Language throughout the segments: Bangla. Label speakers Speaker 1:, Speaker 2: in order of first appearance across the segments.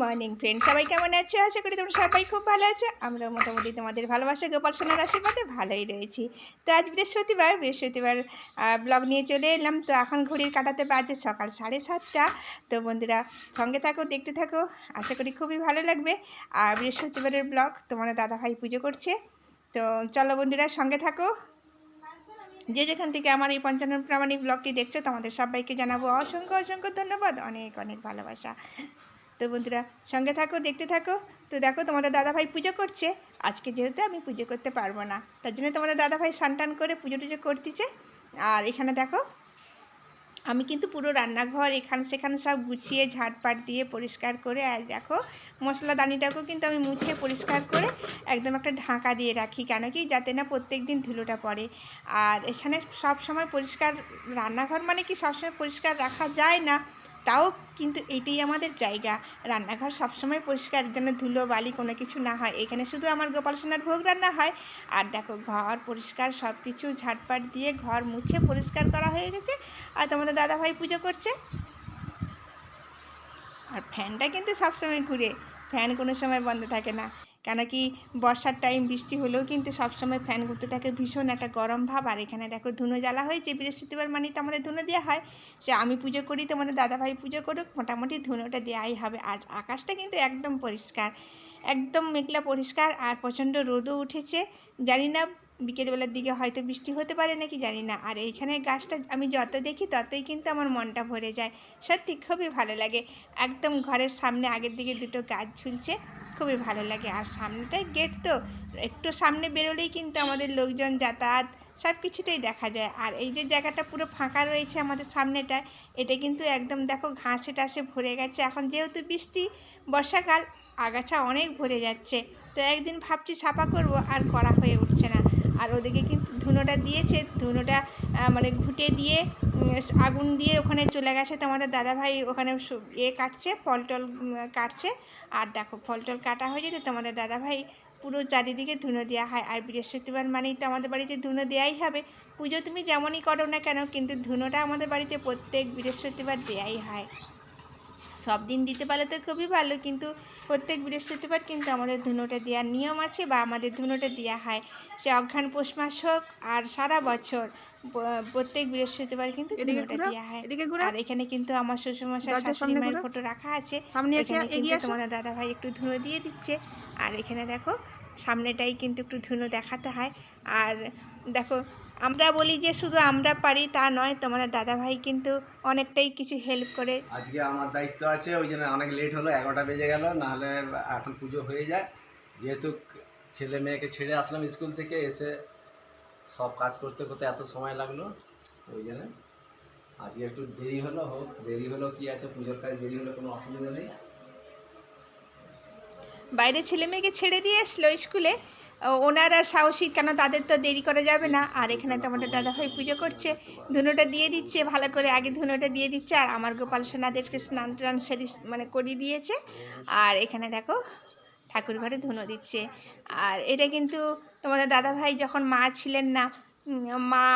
Speaker 1: Morning friend. সবাই কেমন আছো? আশা করি তোমরা সবাই খুব ভালো আছো। আমরা মোটামুটি তোমাদের ভালোবাসা গোপাল সোনার আশীর্বাদে ভালোই রয়েছি। তো আজ বৃহস্পতিবার বৃহস্পতিবার ব্লগ নিয়ে চলে এলাম। তো এখন ঘড়ির কাটাতে বাজে সকাল সাড়ে সাতটা। তো বন্ধুরা, সঙ্গে থাকো, দেখতে থাকো। আশা করি খুবই ভালো লাগবে। আর বৃহস্পতিবারের ব্লগ তোমাদের দাদাভাই পুজো করছে। তো চলো বন্ধুরা, সঙ্গে থাকো। যে যেখান থেকে আমার এই পঞ্চান্ন প্রামাণিক ব্লগটি দেখছ, তোমাদের সবাইকে জানাব অসংখ্য অসংখ্য ধন্যবাদ। অনেক অনেক ভালোবাসা। তো বন্ধুরা সঙ্গে থাকো, দেখতে থাকো। তো দেখো, তোমাদের দাদাভাই পুজো করছে। আজকে যেহেতু আমি পুজো করতে পারব না, তার জন্য তোমাদের দাদাভাই টান করে পুজো টুজো করতেছে। আর এখানে দেখো, আমি কিন্তু পুরো রান্নাঘর এখানে সেখানে সব গুছিয়ে ঝাড়পাট দিয়ে পরিষ্কার করে, আর দেখো মশলাদানিটাকেও কিন্তু আমি মুছে পরিষ্কার করে একদম একটা ঢাকা দিয়ে রাখি, কেন কি যাতে না প্রত্যেক দিন ধুলোটা পড়ে। আর এখানে সব সময় পরিষ্কার রান্নাঘর মানে কি সবসময় পরিষ্কার রাখা যায় না তাও কিন্তু এটাই আমাদের জায়গা। রান্নাঘর সবসময় পরিষ্কার, যেন ধুলো, বালি কোনো কিছু না হয়। এখানে শুধু আমার গোপাল সোনার ভোগ রান্না হয়। আর দেখো, ঘর পরিষ্কার সব কিছু ঝাটপাট দিয়ে ঘর মুছে পরিষ্কার করা হয়ে গেছে। আর তোমাদের দাদাভাই পুজো করছে। আর ফ্যানটা কিন্তু সবসময় ঘুরে। ফ্যান কোনো সময় বন্ধ থাকে না। কেন কি বর্ষার টাইম বৃষ্টি হলেও কিন্তু সবসময় ফ্যান ঘুরতে থাকে, ভীষণ একটা গরম ভাব। আর এখানে দেখো ধুনো জ্বালা হয়েছে, বৃহস্পতিবার মানে তো আমাদের ধুনো দেওয়া হয়। সে আমি পুজো করি, তোমাদের দাদাভাই পুজো করুক, মোটামুটি ধুনোটা দেওয়াই হবে। আজ আকাশটা কিন্তু একদম পরিষ্কার, একদম মেঘলা পরিষ্কার, আর প্রচণ্ড রোদও উঠেছে। জানি না বিকেলবেলার দিকে হয়তো বৃষ্টি হতে পারে নাকি জানি না। আর এইখানে গাছটা আমি যত দেখি ততই কিন্তু আমার মনটা ভরে যায়। সত্যি খুবই ভালো লাগে। একদম ঘরের সামনে আগের দিকে দুটো গাছ ঝুলছে, খুবই ভালো লাগে। আর সামনেটাই গেট তো, একটু সামনে বেরোলেই কিন্তু আমাদের লোকজন যাতায়াত সব কিছুটাই দেখা যায়। আর এই যে জায়গাটা পুরো ফাঁকা রয়েছে আমাদের সামনেটা এটা কিন্তু একদম দেখো ঘাসে টাসে ভরে গেছে। এখন যেহেতু বৃষ্টি, বর্ষাকাল, আগাছা অনেক ভরে যাচ্ছে। তো একদিন ভাবছি সাফা করব, আর করা হয়ে উঠছে না। আর ওদিকে কিন্তু ধুনোটা দিয়েছে, ধুনোটা মানে ঘুটে দিয়ে আগুন দিয়ে ওখানে চলে গেছে। তোমাদের দাদাভাই ওখানে এ কাটছে ফল টল কাটছে। আর দেখো ফল টল কাটা হয়ে যেতে তোমাদের দাদাভাই পুরো চারিদিকে ধুনো দেওয়া হয়। আর বৃহস্পতিবার মানেই তো আমাদের বাড়িতে ধুনো দেওয়াই হবে। পুজো তুমি যেমনই করো না কেন, কিন্তু ধুনোটা আমাদের বাড়িতে প্রত্যেক বৃহস্পতিবার দেওয়াই হয়। সব দিন দিতে পারলে তো খুবই ভালো কিন্তু প্রত্যেক বৃহস্পতিবার কিন্তু আমাদের ধুনোটা দেওয়ার নিয়ম আছে বা আমাদের ধুনোটা দেওয়া হয়। সে অঘ্রাণ পৌষ মাস হোক আর সারা বছর প্রত্যেক বৃহস্পতিবার কিন্তু ধুনোটা দেওয়া হয়। আর এখানে কিন্তু আমার শ্বশুরমশাই শাশুড়ি মায়ের ফটো রাখা আছে। এখানে কিন্তু তোমাদের দাদা ভাই একটু ধুনো দিয়ে দিচ্ছে। আর এখানে দেখো সামনেটাই কিন্তু একটু ধুনো দেখাতে হয়। আর দেখো আমরা বলি যে শুধু আমরা পারি তা নয় তোমাদের দাদা ভাই কিন্তু অনেকটাই কিছু হেল্প করে।
Speaker 2: আজকে আমার দায়িত্ব আছে ওই জন্য অনেক লেট হলো এগারোটা বেজে গেল নাহলে এখন পুজো হয়ে যায়। যেহেতু ছেলে মেয়েকে ছেড়ে আসলাম স্কুল থেকে এসে সব কাজ করতে করতে এত সময় লাগল ওই জন্য আজকে একটু দেরি হলো হোক দেরি হলো কি আছে পুজোর কাজ দেরি হলো কোনো অসুবিধা নেই।
Speaker 1: বাইরে ছেলে মেয়েকে ছেড়ে দিয়ে আসলো স্কুলে ওনার সাহসী কেন তাদের তো দেরি করা যাবে না? আর এখানে তো আমাদের দাদাভাই পুজো করছে। ধুনোটা দিয়ে দিচ্ছে ভালো করে আগে ধুনোটা দিয়ে দিচ্ছে আর আমার গোপাল সোনাদেরকে স্নান টান সেরি মানে করিয়ে দিয়েছে। আর এখানে দেখো ঠাকুর ঘরে ধুনো দিচ্ছে। আর এটা কিন্তু তোমাদের দাদাভাই যখন মা ছিলেন না মা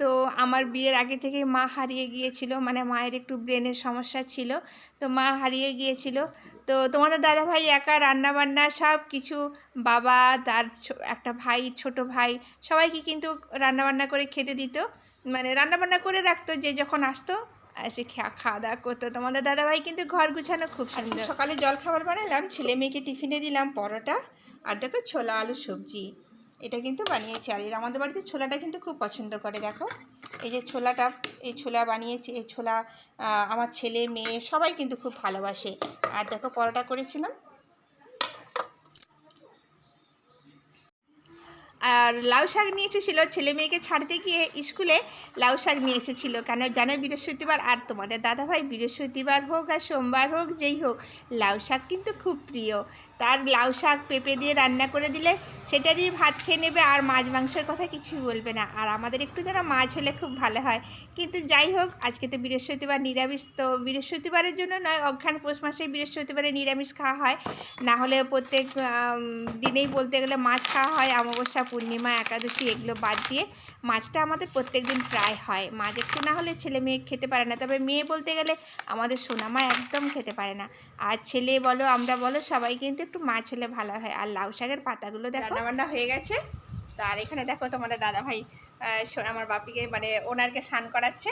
Speaker 1: তো আমার বিয়ের আগে থেকে মা হারিয়ে গিয়েছিল মানে মায়ের একটু ব্রেনের সমস্যা ছিল। তো মা হারিয়ে গিয়েছিল তো তোমাদের দাদাভাই একা রান্না বান্না সব কিছু বাবা তার একটা ভাই ছোট ভাই সবাইকে কিন্তু রান্না বান্না করে খেতে দিত। মানে রান্না বান্না করে রাখতো যে যখন আসতো এসে খা- খাওয়া দাওয়া করতো। তোমাদের দাদাভাই কিন্তু ঘর গুছানো খুব সুন্দর। সকালে জল খাবার বানালাম ছেলে মেয়েকে টিফিনে দিলাম পরোটা আর দেখো ছোলা আলু সবজি। এটা কিন্তু বানিয়েছি। আর এর আমাদের বাড়িতে ছোলাটা কিন্তু খুব পছন্দ করে, দেখো। এই যে ছোলাটা, এই ছোলা বানিয়েছি, এই ছোলা আমার ছেলে, মেয়ে সবাই কিন্তু খুব ভালোবাসে। আর দেখো, পরোটা করেছিলাম। আর লাউ শাক নিয়ে এসেছিল, ছেলে মেয়েকে ছাড়তে গিয়ে স্কুলে লাউ শাক নিয়ে এসেছিল। কেন জানো? বৃহস্পতিবার, আর তোমাদের দাদাভাই বৃহস্পতিবার হোক আর সোমবার হোক, যেই হোক, লাউ শাক কিন্তু খুব প্রিয়। তার লাউ শাক পেঁপে দিয়ে রান্না করে দিলে সেটা দিয়ে ভাত খেয়ে নেবে আর মাছ মাংসের কথা কিছুই বলবে না। আর আমাদের একটু যেন মাছ হলে খুব ভালো হয়। কিন্তু যাই হোক, আজকে তো বৃহস্পতিবার নিরামিষ, তো বৃহস্পতিবারের জন্য নয়, অঘ্রাণ পৌষ মাসে বৃহস্পতিবারে নিরামিষ খাওয়া হয়। না হলে প্রত্যেক দিনেই বলতে গেলে মাছ খাওয়া হয়, অমাবস্যা পূর্ণিমা, একাদশী এগুলো বাদ দিয়ে মাছটা আমাদের প্রত্যেক দিন প্রায় হয়। মাছ একটু না হলে ছেলে মেয়ে খেতে পারে না। তবে মেয়ে বলতে গেলে আমাদের সোনামা একদম খেতে পারে না। আর ছেলে বলো, আমরা বলো, সবাই কিন্তু একটু মাছ হলে ভালো হয়। আর লাউ শাকের পাতাগুলো দেখো। রান্নাবান্না হয়ে গেছে। তার এখানে দেখো তোমাদের দাদা ভাই আমার বাপিকে মানে ওনারকে স্নান করাচ্ছে।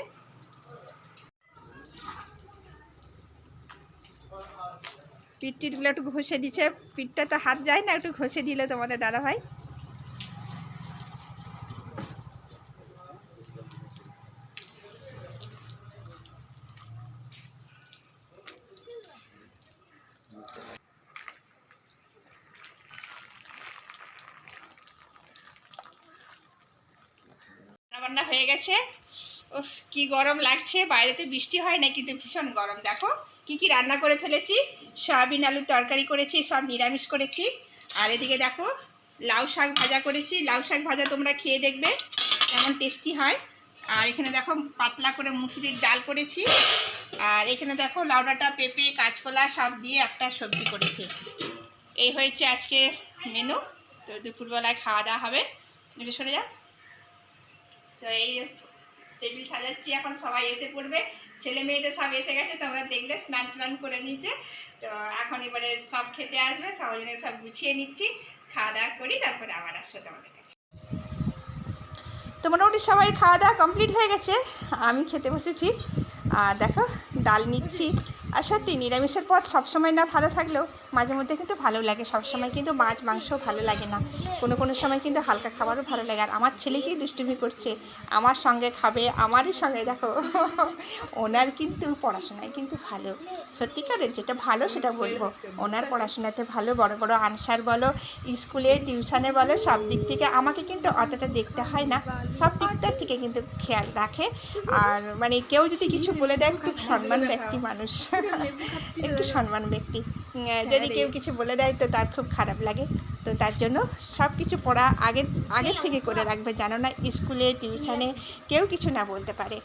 Speaker 1: পিঠ টিটগুলো একটু ঘষে দিচ্ছে। পিঠটা তো হাত যায় না, একটু ঘষে দিলে তোমাদের দাদা ভাই রান্নাবান্না হয়ে গেছে। উফ, কি গরম লাগছে। বাইরে তো বৃষ্টি হয় না কিন্তু ভীষণ গরম। দেখো, কি কি রান্না করে ফেলেছি। সয়াবিন আলুর তরকারি করেছি, সব নিরামিষ করেছি। আর এদিকে দেখো, লাউ শাক ভাজা করেছি। লাউ শাক ভাজা তোমরা খেয়ে দেখবে, কেমন টেস্টি হয়। আর এখানে দেখো, পাতলা করে মুসুরির ডাল করেছি। আর এখানে দেখো লাউ লাউডাটা, পেঁপে, কাঁচকলা সব দিয়ে একটা সবজি করেছি। এই হয়েছে আজকে মেনু তো দুপুরবেলায় খাওয়া দাওয়া হবে। সরে যা তো এই টেবিল সাজাচ্ছি, এখন সবাই এসে পড়বে। ছেলে মেয়েদের সব এসে গেছে, তোমরা দেখলে, স্নান টান করে নিয়েছে। তো এখন এবারে সব খেতে আসবে সবাই জন্য সব গুছিয়ে নিচ্ছি, খাওয়া দাওয়া করি, তারপরে আবার আসবে তোমাদের কাছে। তো মোটামুটি সবাই খাওয়া দাওয়া কমপ্লিট হয়ে গেছে, আমি খেতে বসেছি। আর দেখো, ডাল নিচ্ছি। আর সত্যি, নিরামিষের পথ সবসময় না ভালো থাকলেও মাঝে মধ্যে কিন্তু ভালো লাগে। সবসময় কিন্তু মাছ, মাংস ভালো লাগে না। কোনো কোনো সময় কিন্তু হালকা খাবারও ভালো লাগে। আর আমার ছেলেকেই দুষ্টুমি করছে। আমার সঙ্গে খাবে, আমারই সঙ্গে দেখো। ওনার কিন্তু পড়াশোনায় কিন্তু ভালো। সত্যিকারের যেটা ভালো সেটা বলব। ওনার পড়াশোনাতে ভালো, বড় বড় আনসার বলো, স্কুলে টিউশনে বলো, সব দিক থেকে আমাকে কিন্তু অতটা দেখতে হয় না। সব দিকটার থেকে কিন্তু খেয়াল রাখে। আর মানে কেউ যদি কিছু বলে দেয়, খুব সম্মান ব্যক্তি মানুষ। একটু সম্মান ব্যক্তি। যদি কেউ কিছু বলে দেয় তো তার খুব খারাপ লাগে। তো তার জন্য সব কিছু পড়া আগে আগের থেকে করে রাখবে। জানো না স্কুলে টিউশনে কেউ কিছু না বলতে পারে।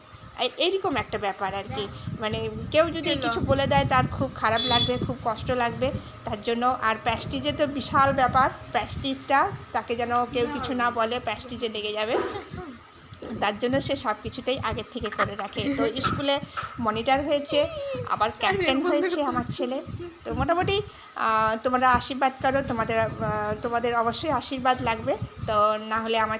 Speaker 1: এইরকম একটা ব্যাপার আর কি। মানে কেউ যদি কিছু বলে দেয় তার খুব খারাপ লাগবে খুব কষ্ট লাগবে। তার জন্য আর প্যাস্টিজে তো বিশাল ব্যাপার। প্যাস্টিজটা তাকে যেন কেউ কিছু না বলে প্যাস্টিজে লেগে যাবে। তার জন্য সে সব কিছুটাই আগের থেকে করে রাখে। তো স্কুলে মনিটর হয়েছে আবার ক্যাপ্টেন হয়েছে আমার ছেলে। তো মোটামুটি তোমরা আশীর্বাদ করো তোমাদের তোমাদের অবশ্যই আশীর্বাদ লাগবে। তো না হলে আমার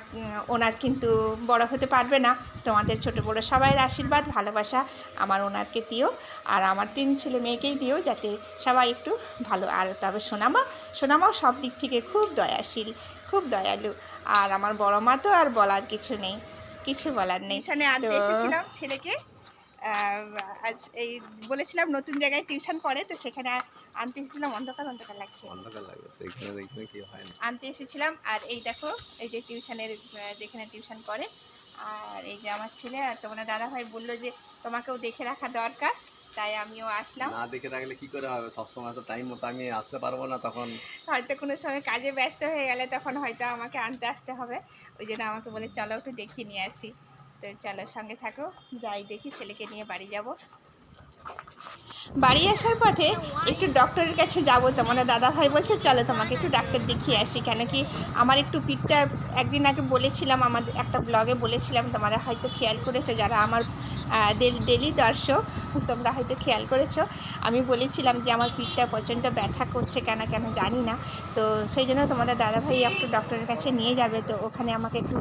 Speaker 1: ওনার কিন্তু বড় হতে পারবে না। তোমাদের ছোট বড় সবাইয়ের আশীর্বাদ ভালোবাসা আমার ওনারকে দিও। আর আমার তিন ছেলে মেয়েকেই দিও যাতে সবাই একটু ভালো। আর তবে সোনামা সোনামাও সব দিক থেকে খুব দয়াশীল খুব দয়ালু। আর আমার বড় মা তো আর বলার কিছু নেই। কিছু বলার নেই। টিউশনে আনতে এসেছিলাম ছেলেকে। আজ এই বলেছিলাম নতুন জায়গায় টিউশন পড়ে তো সেখানে আনতে এসেছিলাম। অন্ধকার অন্ধকার লাগছে।
Speaker 2: অন্ধকার লাগে তো এখানে দেখবে কি হয় না।
Speaker 1: আনতে এসেছিলাম। আর এই দেখো এই যে টিউশনের যেখানে টিউশন পড়ে আর এই যে আমার ছেলে আর তোমার দাদা ভাই বলল যে তোমাকেও দেখে রাখা দরকার। তাই আমিও আসলাম।
Speaker 2: না দেখে রাখলে কি করে হবে? সবসময় তো টাইম মতো আমি আসতে পারব না তখন।
Speaker 1: হয়তো কোনো সময় কাজে ব্যস্ত হয়ে গেলে তখন হয়তো আমাকে আনতে আসতে হবে। ওই জন্য আমাকে বলে চলো একটু দেখিয়ে নিয়ে আসি। তো চলো সঙ্গে থাকো যাই দেখি ছেলেকে নিয়ে বাড়ি যাব। বাড়ি আসার পথে একটু ডক্টরের কাছে যাব তোমাদের দাদা ভাই বলছে চলো তোমাকে একটু ডাক্তার দেখিয়ে আসি। কেন কি আমার একটু পিঠটা একদিন আগে বলেছিলাম আমাদের একটা ব্লগে বলেছিলাম তোমাদের হয়তো খেয়াল করেছ যারা আমার ডেলি দর্শক, তোমরা হয়তো খেয়াল করেছ, আমি বলেছিলাম যে আমার পিঠটা প্রচণ্ড ব্যথা করছে কেন কেন জানি না। তো সেই জন্য তোমাদের দাদাভাই একটু ডক্টরের কাছে নিয়ে যাবে, তো ওখানে আমাকে একটু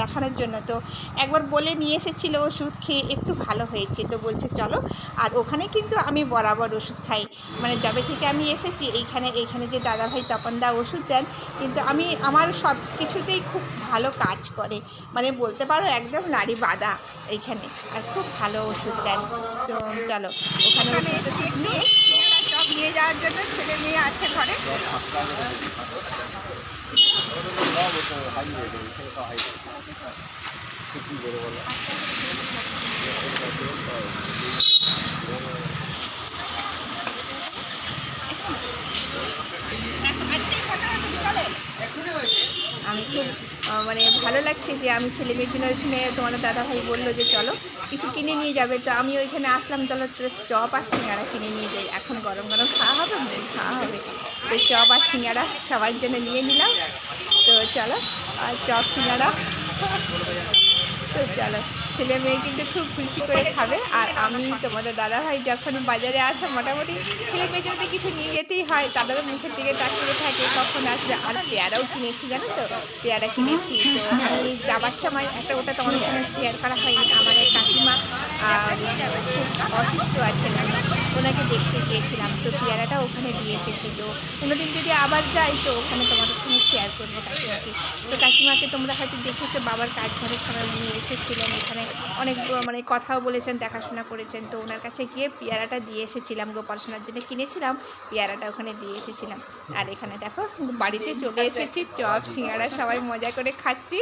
Speaker 1: দেখানোর জন্য। তো একবার বলে নিয়ে এসেছিল ওষুধ খেয়ে একটু ভালো হয়েছে, তো বলছে চলো। আর ওখানে কিন্তু আমি বরাবর ওষুধ খাই। মানে যবে থেকে আমি এসেছি, এইখানে এইখানে যে দাদাভাই তপনদা ওষুধ দেন, কিন্তু আমি, আমার সব কিছুতেই খুব ভালো কাজ করে। মানে বলতে পারো একদম নারী বাঁধা এইখানে। আর খুব ভালো ওষুধ দেন। তো চলো, ওখানে সব নিয়ে যাওয়ার জন্য ছেলে মেয়ে আছে ঘরে। আমি খুব মানে ভালো লাগছে যে আমি ছেলে মেয়ের জন্য ওইখানে তোমার দাদাভাই বলল যে চলো, কিছু কিনে নিয়ে যাবে। তো আমি ওইখানে আসলাম চলো চপ আর সিঙ্গারা কিনে নিয়ে যাই। এখন গরম গরম খাওয়া হবে খাওয়া হবে। তো চপ আর সিঙ্গারা সবার জন্য নিয়ে নিলাম। তো চলো, আর চপ, সিঙ্গারা। তো চলো। ছেলে মেয়ে কিন্তু খুব খুশি করে খাবে। আর আমি তোমাদের দাদা ভাই যখন বাজারে আসা মোটামুটি ছেলে মেয়ে যদি কিছু নিয়ে যেতেই হয় তাদেরও মুখের দিকে তাকিয়ে থাকে, কখন আসবে? আর পেয়ারাও কিনেছি, জানো তো? পেয়ারা কিনেছি। তো আমি যাবার সময় একটা ওটা তোমাদের সঙ্গে শেয়ার করা হয়নি। আমার এই কাকিমা খুব অসুস্থ আছেন। আমি ওনাকে দেখতে গিয়েছিলাম, তো পেয়ারাটা ওখানে দিয়ে এসেছি। তো কোনোদিন যদি আবার যাই, তো ওখানে তোমাদের সঙ্গে শেয়ার করব কাকিমাকে। তো কাকিমাকে তোমরা হয়তো দেখেছ, বাবার কাজ ঘরের সময় উনি এসেছিলেন, এখানে অনেক মানে কথাও বলেছেন, দেখাশোনা করেছেন। তো ওনার কাছে গিয়ে পেয়ারাটা দিয়ে এসেছিলাম, গোপাল জন্য কিনেছিলাম, পেয়ারাটা ওখানে দিয়ে এসেছিলাম। আর এখানে দেখো, বাড়িতে চলে এসেছি, চপ সিঙ্গারা সবাই মজা করে খাচ্ছি।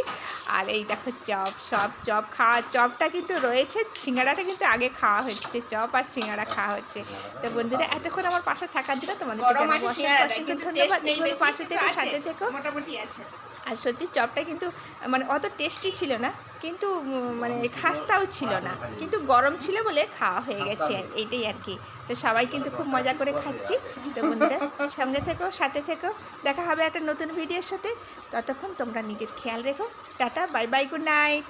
Speaker 1: আর এই দেখো চপ, সব চপ খাওয়া, চপটা কিন্তু রয়েছে সিঙ্গারাটা কিন্তু আগে খাওয়া হচ্ছে, চপ আর সিঙ্গারা খাওয়া হচ্ছে। তো বন্ধুরা এতক্ষণ আমার পাশে থাকার জন্য তোমাদেরকে জানাব অসংখ্য
Speaker 3: সিঙ্গারাটা,
Speaker 1: অসংখ্য
Speaker 3: কিন্তু
Speaker 1: ধন্যবাদ।
Speaker 3: taste নেই
Speaker 1: এগুলো
Speaker 3: বেশি,
Speaker 1: পাশে থেকে সাথে থেকো।
Speaker 3: মোটামুটি আছে।
Speaker 1: আর সত্যি চপটা কিন্তু মানে অত টেস্টি ছিল না কিন্তু মানে খাস্তাও ছিল না কিন্তু গরম ছিল বলে খাওয়া হয়ে গেছে আর এইটাই আর কি তো সবাই কিন্তু খুব মজা করে খাচ্ছি। তো বন্ধুরা সঙ্গে থেকো সাথে থেকো। দেখা হবে একটা নতুন ভিডিওর সাথে। ততক্ষণ তোমরা নিজের খেয়াল রেখো। Tata bye bye good night